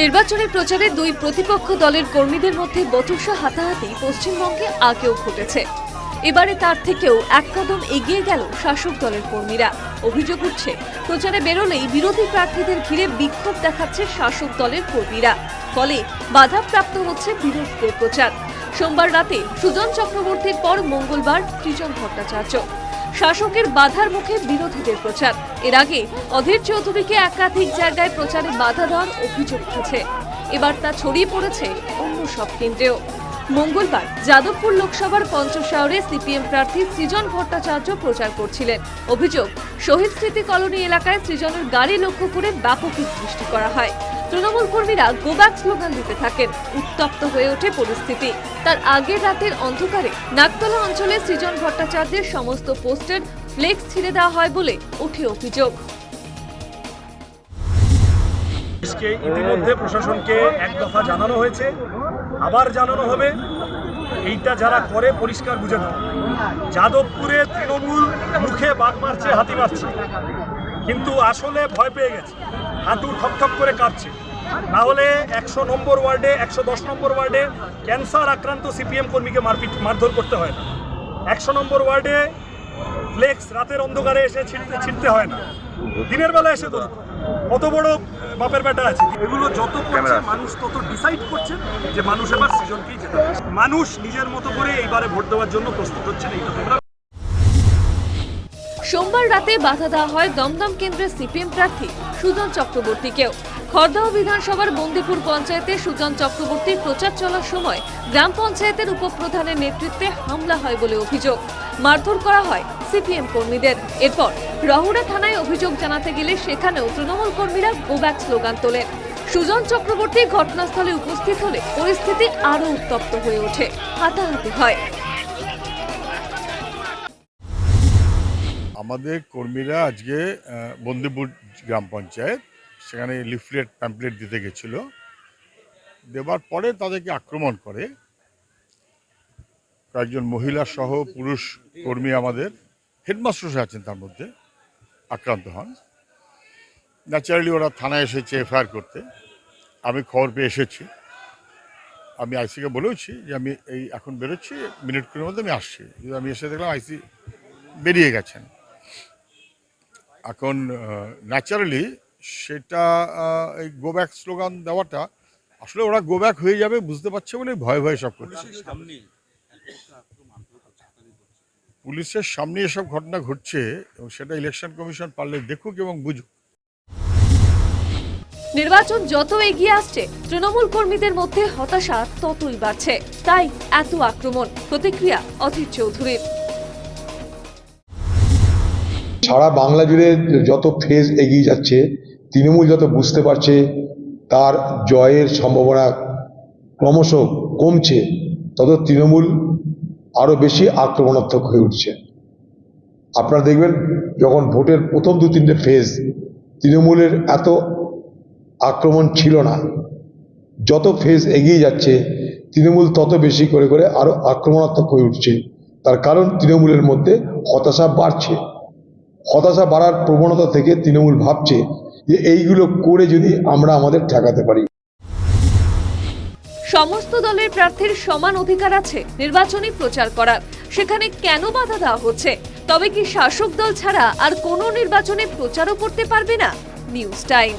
নির্বাচনী প্রচারে দুই প্রতিপক্ষ দলের কর্মীদের মধ্যে বচসা হাতাহাতি পশ্চিমবঙ্গে আগেও ঘটেছে। এবারে তার থেকেও এক কদম এগিয়ে গেল শাসক দলের কর্মীরা। অভিযোগ উঠছে, প্রচারে বেরোলেই বিরোধী প্রার্থীদের ঘিরে বিক্ষোভ দেখাচ্ছে শাসক দলের কর্মীরা। ফলে বাধাপ্রাপ্ত হচ্ছে বিরোধীদের প্রচার। সোমবার রাতে সুজন চক্রবর্তীর পর মঙ্গলবার সৃজন ভট্টাচার্য। শাসকের বাধার মুখে বিরোধীদের প্রচার। এর আগে অধীর চৌধুরীকে একাধিক জায়গায় প্রচারে বাধা দেওয়ার অভিযোগ উঠেছে। এবার তা ছড়িয়ে পড়েছে অন্য সব কেন্দ্রেও। মঙ্গলবার যাদবপুর লোকসভার পঞ্চশহরে সিপিএম প্রার্থী সৃজন ভট্টাচার্য প্রচার করছিলেন। অভিযোগ, শহীদ স্মৃতি কলোনি এলাকায় সৃজনের গাড়ি লক্ষ্য করে ব্যাপক সৃষ্টি করা হয়। তৃণমূল কর্মীরা গোব্যাক স্লোগান দিতে থাকেন। উত্তপ্ত হয়ে ওঠে পরিস্থিতি। তার আগের রাতের অন্ধকারে নাকতলা অঞ্চলে সৃজন ভট্টাচার্যের সমস্ত পোস্টের ফ্লেক্স ছিঁড়ে দেওয়া হয় বলে ওঠে অভিযোগ। ইতিমধ্যে প্রশাসনকে এক দফা জানানো হয়েছে। আবার জানানো হবে। এইটা যারা করে, পরিষ্কার বুঝে যাদবপুরে তৃণমূল মুখে বাঘ মারছে, হাতি মারছে। কিন্তু আসলে ভয় পেয়ে গেছে। হাঁটু ঠকঠক করে কাঁপছে। না হলে একশো নম্বর ওয়ার্ডে একশো দশ নম্বর ওয়ার্ডে ক্যান্সার আক্রান্ত সিপিএম কর্মীকে মারপিট মারধর করতে হয় না। একশো নম্বর ওয়ার্ডে ফ্লেক্স রাতের অন্ধকারে এসে ছিঁড়তে ছিঁড়তে হয় না। দিনের বেলা এসে ধরুন। কত বড় বাপের বেটা আছে। এগুলো যত করছে মানুষ তত ডিসাইড করছে যে মানুষ এবার সৃজনকেই যেতে মানুষ নিজের মতো করে এইবারে ভোট দেওয়ার জন্য প্রস্তুত হচ্ছেন এইটা তোমরা সোমবার রাতে বাধা দেওয়া হয় দমদম কেন্দ্রের সিপিএম প্রার্থী সুজন চক্রবর্তীকেও। খড়দহ বিধানসভার বন্দিপুর পঞ্চায়েতে সুজন চক্রবর্তীর প্রচার চলার সময় গ্রাম পঞ্চায়েতের উপপ্রধানের নেতৃত্বে হামলা হয় বলে অভিযোগ। মারধর করা হয় সিপিএম কর্মীদের। এরপর রহুড়া থানায় অভিযোগ জানাতে গেলে সেখানেও তৃণমূল কর্মীরা গোব্যাক স্লোগান তোলেন। সুজন চক্রবর্তী ঘটনাস্থলে উপস্থিত হলে পরিস্থিতি আরও উত্তপ্ত হয়ে ওঠে। হাতাহাতি হয়। আমাদের কর্মীরা আজকে বন্দিপুর গ্রাম পঞ্চায়েত, সেখানে লিফলেট, প্যাম্পলেট দিতে গেছিল। দেবার পরে তাদেরকে আক্রমণ করে। কয়েকজন মহিলা সহ পুরুষ কর্মী আমাদের, হেডমাস্টার আছেন তার মধ্যে, আক্রান্ত হন। ন্যাচারালি ওরা থানায় এসেছে, এফআইআর করতে। আমি খবর পেয়ে এসেছি। আমি আইসিকে বলেওছি যে আমি এই এখন বেরোচ্ছি, মিনিট কুড়ির মধ্যে আমি আসছি। আমি এসে দেখলাম আইসি বেরিয়ে গেছেন। এখন ন্যাচারালি সেটা এই গো ব্যাক স্লোগান দেওয়াটা আসলে ওরা গো ব্যাক হয়ে যাবে বুঝতে পারছে বলে ভয়ে ভয়ে সব করছে। পুলিশের সামনে এসব ঘটনা ঘটছে এবং সেটা ইলেকশন কমিশন পারলে দেখুক এবং বুঝুক। নির্বাচন যত এগিয়ে আসছে তৃণমূল কর্মীদের মধ্যে হতাশা ততই বাড়ছে। তাই এত আক্রমণ প্রতিক্রিয়া অধীর চৌধুরীর। সারা বাংলা জুড়ে যত ফেজ এগিয়ে যাচ্ছে, তৃণমূল যত বুঝতে পারছে, তার জয়ের সম্ভাবনা ক্রমশ কমছে, তত তৃণমূল আরও বেশি আক্রমণাত্মক হয়ে উঠছে। আপনারা দেখবেন, যখন ভোটের প্রথম দু তিনটে ফেজ তৃণমূলের এত আক্রমণ ছিল না। যত ফেজ এগিয়ে যাচ্ছে, তৃণমূল তত বেশি করে করে আরও আক্রমণাত্মক হয়ে উঠছে। তার কারণ তৃণমূলের মধ্যে হতাশা বাড়ছে। হতাশা বাড়ার প্রবণতা থেকে তৃণমূল ভাবছে যে এইগুলো করে যদি আমরা আমাদের ঠেকাতে পারি। সমস্ত দলের প্রার্থীর সমান অধিকার আছে নির্বাচনী প্রচার করার। সেখানে কেন বাধা দেওয়া হচ্ছে? তবে কি শাসক দল ছাড়া আর কোনো নির্বাচনে প্রচারও করতে পারবে না? News time.